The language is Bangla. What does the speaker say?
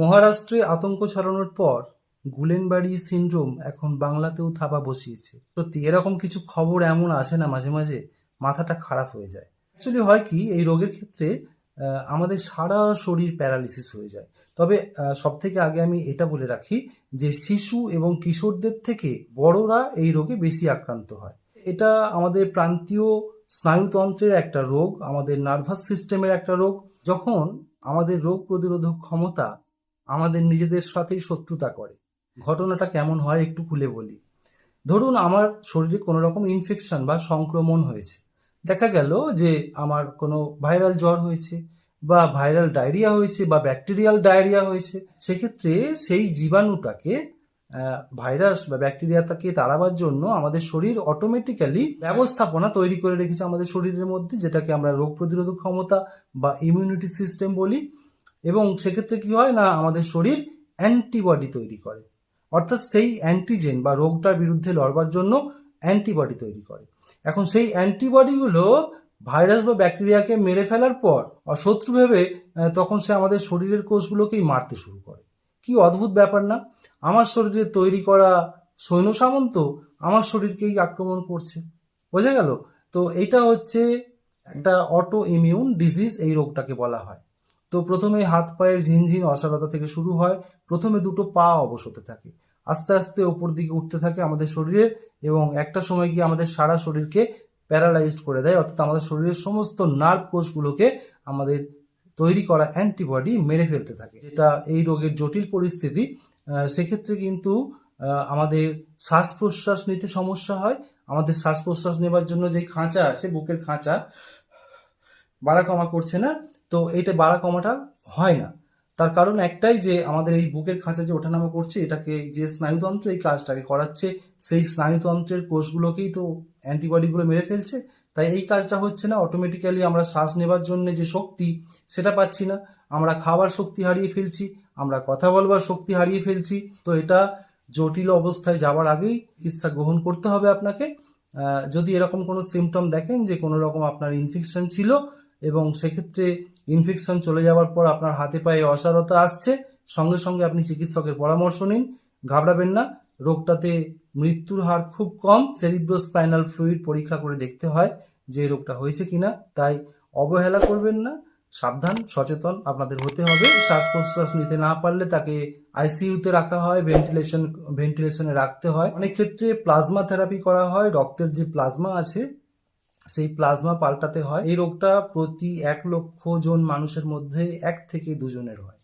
মহারাষ্ট্রে আতঙ্ক ছড়ানোর পর গুলেনবাড়ি সিনড্রোম এখন বাংলাতেও থাবা বসিয়েছে। সত্যি, এরকম কিছু খবর এমন আসে না মাঝে মাঝে মাথাটা খারাপ হয়ে যায়। অ্যাকচুয়ালি হয় কি, এই রোগের ক্ষেত্রে আমাদের সারা শরীর প্যারালিসিস হয়ে যায়। তবে সব থেকে আগে আমি এটা বলে রাখি যে শিশু এবং কিশোরদের থেকে বড়রা এই রোগে বেশি আক্রান্ত হয়। এটা আমাদের প্রান্তীয় স্নায়ুতন্ত্রের একটা রোগ, আমাদের নার্ভাস সিস্টেমের একটা রোগ। যখন আমাদের রোগ প্রতিরোধক ক্ষমতা আমাদের নিজেদের সাথেই শত্রুতা করে। ঘটনাটা কেমন হয় একটু খুলে বলি। ধরুন আমার শরীরে কোনো রকম ইনফেকশন বা সংক্রমণ হয়েছে। দেখা গেল যে আমার কোনো ভাইরাল জ্বর হয়েছে বা ভাইরাল ডায়রিয়া হয়েছে বা ব্যাকটেরিয়াল ডায়রিয়া হয়েছে, সেক্ষেত্রে সেই জীবাণুটাকে ভাইরাস বা ব্যাকটেরিয়াটাকে তাড়াবার জন্য আমাদের শরীর অটোমেটিক্যালি ব্যবস্থাপনা তৈরি করে রেখেছে আমাদের শরীরের মধ্যে, যেটাকে আমরা রোগ প্রতিরোধক ক্ষমতা বা ইমিউনিটি সিস্টেম বলি। এবং সেক্ষেত্রে কি হয় না, আমাদের শরীর অ্যান্টিবডি তৈরি করে। অর্থাৎ সেই অ্যান্টিজেন বা রোগটার বিরুদ্ধে লড়বার জন্য অ্যান্টিবডি তৈরি করে। এখন সেই অ্যান্টিবডিগুলো ভাইরাস বা ব্যাকটেরিয়াকে মেরে ফেলার পর অশত্রু ভেবে তখন সে আমাদের শরীরের কোষগুলোকেই মারতে শুরু করে। কি অদ্ভুত ব্যাপার না? আমার শরীরে তৈরি করা সৈন্য সামন্ত আমার শরীরকেই আক্রমণ করছে। বোঝা গেল? তো এটা হচ্ছে একটা অটো ইমিউন ডিজিজ এই রোগটাকে বলা হয়। তো প্রথমে হাত পায়ের ঝিনঝিন অসারতা থেকে শুরু হয়, প্রথমে দুটো পা অবশ হতে থাকে। আস্তে আস্তে ওপর দিকে উঠতে থাকে আমাদের শরীরের এবং একটা সময় গিয়ে আমাদের সারা শরীরকে প্যারালাইজড করে দেয়, অর্থাৎ আমাদের শরীরের সমস্ত নার্ভ কোষগুলোকে আমাদের তৈরি করা অ্যান্টিবডি মেরে ফেলতে থাকে। এটা এই রোগের জটিল পরিস্থিতি সেক্ষেত্রে কিন্তু আমাদের শ্বাস প্রশ্বাস নিতে সমস্যা হয়। আমাদের শ্বাস প্রশ্বাস নেবার জন্য যে খাঁচা আছে, বুকের খাঁচা বাড়া কমা করছে না তো এটা বাড়া কমাটা হয় না। তার কারণ একটাই যে আমাদের এই বুকের খাঁচা যে ওঠানামা করছে, এটাকে যে স্নায়ুতন্ত্র এই কাজটাকে করাচ্ছে, সেই স্নায়ুতন্ত্রের কোষগুলোকেই তো অ্যান্টিবডিগুলো মেরে ফেলছে। তাই এই কাজটা হচ্ছে না অটোমেটিক্যালি আমরা শ্বাস নেবার জন্য যে শক্তি, সেটা পাচ্ছি না। আমরা খাবার শক্তি হারিয়ে ফেলছি, আমরা কথা বলবার শক্তি হারিয়ে ফেলছি। তো এটা জটিল অবস্থায় যাওয়ার আগেই চিকিৎসা গ্রহণ করতে হবে আপনাকে। যদি এরকম কোনো সিমটম দেখেন যে কোনো রকম আপনার ইনফেকশন ছিল এবং সেক্ষেত্রে ইনফেকশন চলে যাওয়ার পর আপনার হাতে পায়ে অসারতা আসছে, সঙ্গে সঙ্গে আপনি চিকিৎসকের পরামর্শ নিন, ঘাবড়াবেন না। রোগটাতে মৃত্যুর হার খুব কম সেরিব্রোস্পাইনাল ফ্লুইড পরীক্ষা করে দেখতে হয় যে রোগটা হয়েছে কিনা, তাই অবহেলা করবেন না, সাবধান, সচেতন আপনাদের হতে হবে। শ্বাস প্রশ্বাস নিতে না পারলে তাকে আইসিইউতে রাখা হয় ভেন্টিলেশন ভেন্টিলেশনে রাখতে হয়। অনেক ক্ষেত্রে প্লাজমা থেরাপি করা হয়, রক্তের যে প্লাজমা আছে সেই প্লাজমা পাল্টাতে হয়। এই রোগটা প্রতি এক লক্ষ জন মানুষের মধ্যে এক থেকে দুজনের হয়।